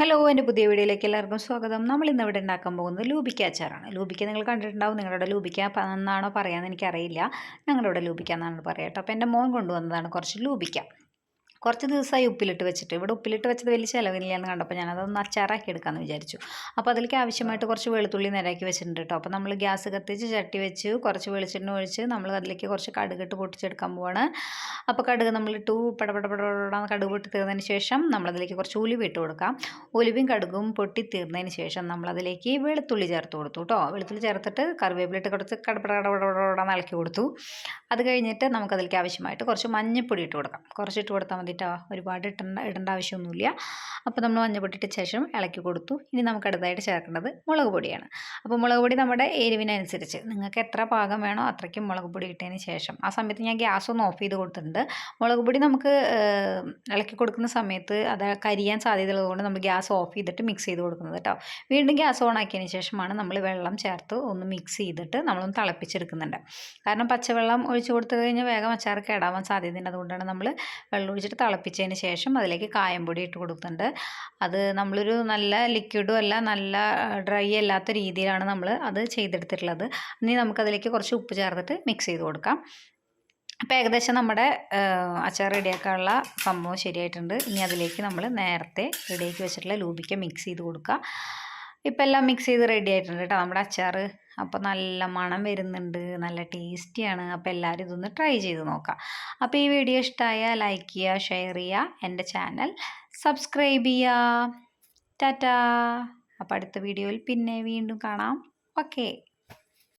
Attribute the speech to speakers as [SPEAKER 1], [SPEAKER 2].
[SPEAKER 1] Hello എന്റെ പുതിയ വീഡിയോയിലേക്ക് എല്ലാവർക്കും സ്വാഗതം. നമ്മൾ ഇന്ന് ഇവിടെ ഉണ്ടാക്കാൻ പോകുന്നത് ലൂബിക്ക അച്ചാറാണ്. ലൂബിക്ക നിങ്ങൾ കണ്ടിട്ടുണ്ടാവും. നിങ്ങളുടെ ലൂബിക്ക എന്നാണോ പറയാമെന്ന് എനിക്കറിയില്ല. ഞങ്ങളുടെ ഇവിടെ ലൂബിക്ക എന്നാണ് പറയാം കേട്ടോ. അപ്പോൾ എന്റെ മോൻ കൊണ്ടുവന്നതാണ് കുറച്ച് ലൂബിക്ക. കുറച്ച് ദിവസമായി ഉപ്പിലിട്ട് വെച്ചിട്ട്. ഇവിടെ ഉപ്പിലിട്ട് വെച്ചത് വലിയ ചിലവില്ല എന്ന് കണ്ടപ്പോൾ ഞാനതൊന്ന് അച്ചാറാക്കി എടുക്കാമെന്ന് വിചാരിച്ചു. അപ്പോൾ അതിലേക്ക് ആവശ്യമായിട്ട് കുറച്ച് വെളുത്തുള്ളി നിരക്കി വെച്ചിട്ടുണ്ട് കേട്ടോ അപ്പോൾ നമ്മൾ ഗ്യാസ് കത്തിച്ച് ചട്ടി വെച്ച് കുറച്ച് വെളിച്ചെണ്ണ ഒഴിച്ച് നമ്മൾ അതിലേക്ക് കുറച്ച് കടുകിട്ട് പൊട്ടിച്ചെടുക്കാൻ പോവാണ്. അപ്പോൾ കടുക് നമ്മളിട്ടു പടപടപടപടാന്ന് കടുക് പൊട്ടി തീർന്നതിന് ശേഷം നമ്മളതിലേക്ക് കുറച്ച് ഉലുവ ഇട്ട് കൊടുക്കാം ഉലുവയും കടുകും പൊട്ടി തീർന്നതിന് ശേഷം നമ്മളതിലേക്ക് വെളുത്തുള്ളി ചേർത്ത് കൊടുത്തു കേട്ടോ വെളുത്തുള്ളി ചേർത്തിട്ട് കറിവേപ്പിലിട്ട് കുറച്ച് കടപട കടപടപടാന്ന് ഇളക്കി കൊടുത്തു അത് കഴിഞ്ഞിട്ട് നമുക്കതിലേക്ക് ആവശ്യമായിട്ട് കുറച്ച് മഞ്ഞൾപ്പൊടി ഇട്ട് കൊടുക്കാം കുറച്ച് ഇട്ട് കൊടുത്താൽ മതിട്ടോ ഒരുപാട് ഇടേണ്ട ഇടേണ്ട ആവശ്യമൊന്നുമില്ല. അപ്പോൾ നമ്മൾ മഞ്ഞപ്പൊട്ടിട്ട് ശേഷം ഇളക്കി കൊടുത്തു. ഇനി നമുക്ക് അടുത്തായിട്ട് ചേർക്കേണ്ടത് മുളക് പൊടിയാണ്. അപ്പോൾ മുളക് പൊടി നമ്മുടെ എരിവിനനുസരിച്ച് നിങ്ങൾക്ക് എത്ര പാകം വേണോ അത്രയ്ക്കും മുളക് പൊടി ഇട്ടതിന് ശേഷം. ആ സമയത്ത് ഞാൻ ഗ്യാസ് ഒന്ന് ഓഫ് ചെയ്ത് കൊടുത്തിട്ടുണ്ട്. മുളക് പൊടി നമുക്ക് ഇളക്കി കൊടുക്കുന്ന സമയത്ത് അത് കരിയാൻ സാധ്യതയുള്ളതുകൊണ്ട് നമ്മൾ ഗ്യാസ് ഓഫ് ചെയ്തിട്ട് മിക്സ് ചെയ്ത് കൊടുക്കുന്നത് കേട്ടോ. വീണ്ടും ഗ്യാസ് ഓൺ ആക്കിയതിന് ശേഷമാണ് നമ്മൾ വെള്ളം ചേർത്ത് ഒന്ന് മിക്സ് ചെയ്തിട്ട് നമ്മളൊന്ന് തിളപ്പിച്ചെടുക്കുന്നുണ്ട്. കാരണം പച്ചവെള്ളം ഒഴിച്ച് കൊടുത്തു കഴിഞ്ഞാൽ വേഗം അച്ചാർ കേടാവാൻ സാധ്യതയുണ്ട്. അതുകൊണ്ടാണ് നമ്മൾ വെള്ളം ഒഴിച്ചിട്ട് തിളപ്പിച്ചതിന് ശേഷം അതിലേക്ക് കായം പൊടി ഇട്ട് കൊടുക്കുന്നുണ്ട്. അത് നമ്മളൊരു നല്ല ലിക്വിഡും അല്ല നല്ല ഡ്രൈ അല്ലാത്ത രീതിയിലാണ് നമ്മൾ അത് ചെയ്തെടുത്തിട്ടുള്ളത്. ഇനി നമുക്കതിലേക്ക് കുറച്ച് ഉപ്പ് ചേർത്തിട്ട് മിക്സ് ചെയ്ത് കൊടുക്കാം. അപ്പോൾ ഏകദേശം നമ്മുടെ അച്ചാർ റെഡിയാക്കാനുള്ള സംഭവം ശരിയായിട്ടുണ്ട്. ഇനി അതിലേക്ക് നമ്മൾ നേരത്തെ റെഡിയാക്കി വെച്ചിട്ടുള്ള ലൂബിക്ക മിക്സ് ചെയ്ത് കൊടുക്കുക ഇപ്പം എല്ലാം മിക്സ് ചെയ്ത് റെഡി ആയിട്ടുണ്ട് കേട്ടോ നമ്മുടെ അച്ചാർ അപ്പോൾ നല്ല മണം വരുന്നുണ്ട് നല്ല ടേസ്റ്റിയാണ് അപ്പോൾ എല്ലാവരും ഇതൊന്ന് ട്രൈ ചെയ്ത് നോക്കാം. അപ്പോൾ ഈ വീഡിയോ ഇഷ്ടമായ ലൈക്ക് ചെയ്യുക ഷെയർ ചെയ്യുക എന്റെ ചാനൽ സബ്സ്ക്രൈബ് ചെയ്യുക. ടാറ്റാ. അപ്പോൾ അടുത്ത വീഡിയോയിൽ പിന്നെ വീണ്ടും കാണാം. ഓക്കേ